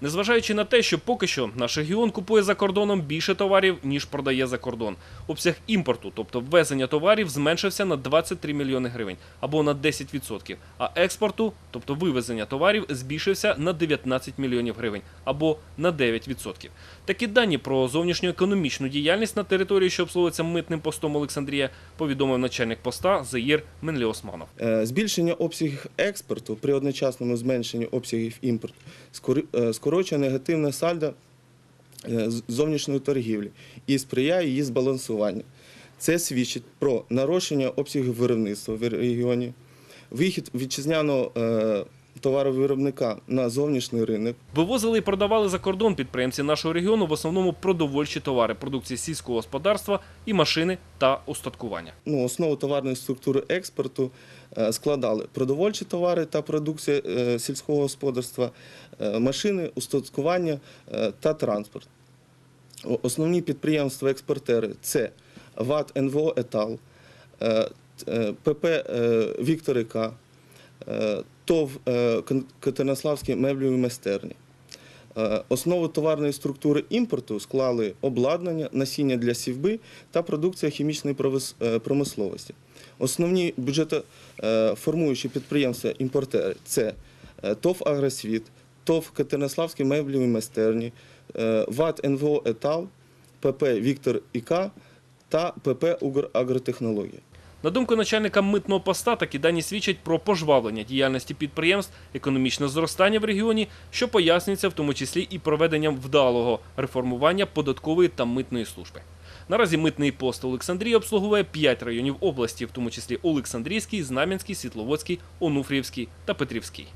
Незважаючи на те, що поки що наш регіон купує за кордоном більше товарів, ніж продає за кордон. Обсяг імпорту, тобто ввезення товарів, зменшився на 23 мільйони гривень або на 10%, а експорту, тобто вивезення товарів, збільшився на 19 мільйонів гривень або на 9%. Такі дані про зовнішньоекономічну діяльність на території, що обслуговується митним постом Олександрія, повідомив начальник поста Заїр Менліосманов. Е, Збільшення обсягів експорту при одночасному зменшенні обсягів імпорту скори- е, скорочує негативне сальдо е, зовнішньої торгівлі і сприяє її збалансуванню. Це свідчить про нарощення обсягів виробництва в регіоні, вихід вітчизняного е, товаровиробника на зовнішній ринок, Вивозили і продавали за кордон підприємці нашого регіону в основному продовольчі товари, продукції сільського господарства і машини та устаткування. ну, основу товарної структури експорту е, складали продовольчі товари та продукція е, сільського господарства, е, машини, устаткування та транспорт. Основні підприємства-експортери це ВАТ НВО Етал, ПП Вікторика, ТОВ е, Катеринославські меблеві майстерні. Е, Основу товарної структури імпорту склали обладнання, насіння для сівби та продукція хімічної е, промисловості. Основні бюджетоформуючі підприємства імпортери це е, ТОВ Агросвіт, ТОВ Катеринославські меблеві майстерні, е, ВАТ НВО Етал, ПП Віктор ІК та ПП Украгротехнологія. На думку начальника митного поста, такі дані свідчать про пожвавлення діяльності підприємств, економічне зростання в регіоні, що пояснюється в тому числі і проведенням вдалого реформування податкової та митної служби. Наразі митний пост Олександрії обслуговує 5 районів області, в тому числі Олександрійський, Знам'янський, Світловодський, Онуфріївський та Петрівський.